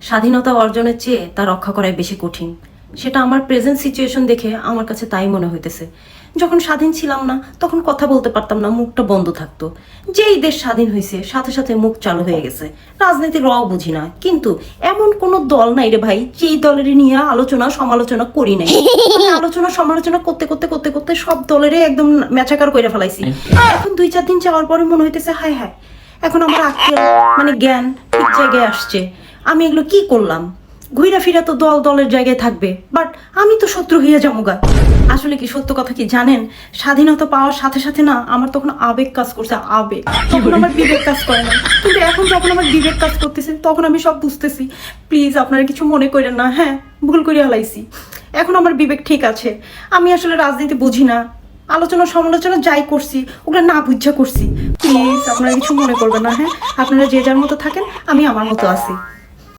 স্বাধীনতা অর্জনের চেয়ে তা রক্ষা করাই বেশি কঠিন। সেটা আমার প্রেজেন্ট সিচুয়েশন দেখে আমার কাছে তাই মনে হইতেছে। যখন স্বাধীন ছিলাম না, তখন কথা বলতে পারতাম না, মুখটা বন্ধ থাকতো। যেই দেশ স্বাধীন হয়েছে সাথে সাথে মুখ চালু হয়ে গেছে। রাজনীতির রও বুঝি না। কিন্তু এমন কোনো দল নাই রে ভাই, যেই দলের নিয়ে আলোচনা, সমালোচনা করি নাই। আলোচনা, সমালোচনা করতে করতে করতে করতে সব দলেরই একদম মেচাকার করে ফেলাইছি। এখন দুই, চার দিন যাওয়ার পরে মনে হইতেছে, হায় হায়। এখন আমার আক্কেল মানে জ্ঞান, ঠিক জায়গায় আসছে। আমি এগুলো কি করলাম? ঘুরা ফিরা তো দল দলের জায়গায় থাকবে বাট আমি তো শত্রু হইয়া যাব গা। আসলে কি সত্য কথা কি জানেন? স্বাধীনতা পাওয়ার সাথে সাথে না আমার তখন আবেগ কাজ করছে, আবেগ। তখন আমার বিবেক কাজ করে না। কিন্তু এখন যখন আমার বিবেক কাজ করতেছে, তখন আমি সব বুঝতেছি। প্লিজ আপনারা কিছু মনে করেন না হ্যাঁ ভুল করে হালাইছি এখন আমার বিবেক ঠিক আছে। আমি আসলে রাজনীতি বুঝি না। আলোচনা সমালোচনা যাই করছি, ওগুলো না বুঝা করছি। প্লিজ আপনারা কিছু মনে করবেন না হ্যাঁ? আপনারা যে যার মতো থাকেন, আমি আমার মতো আছি।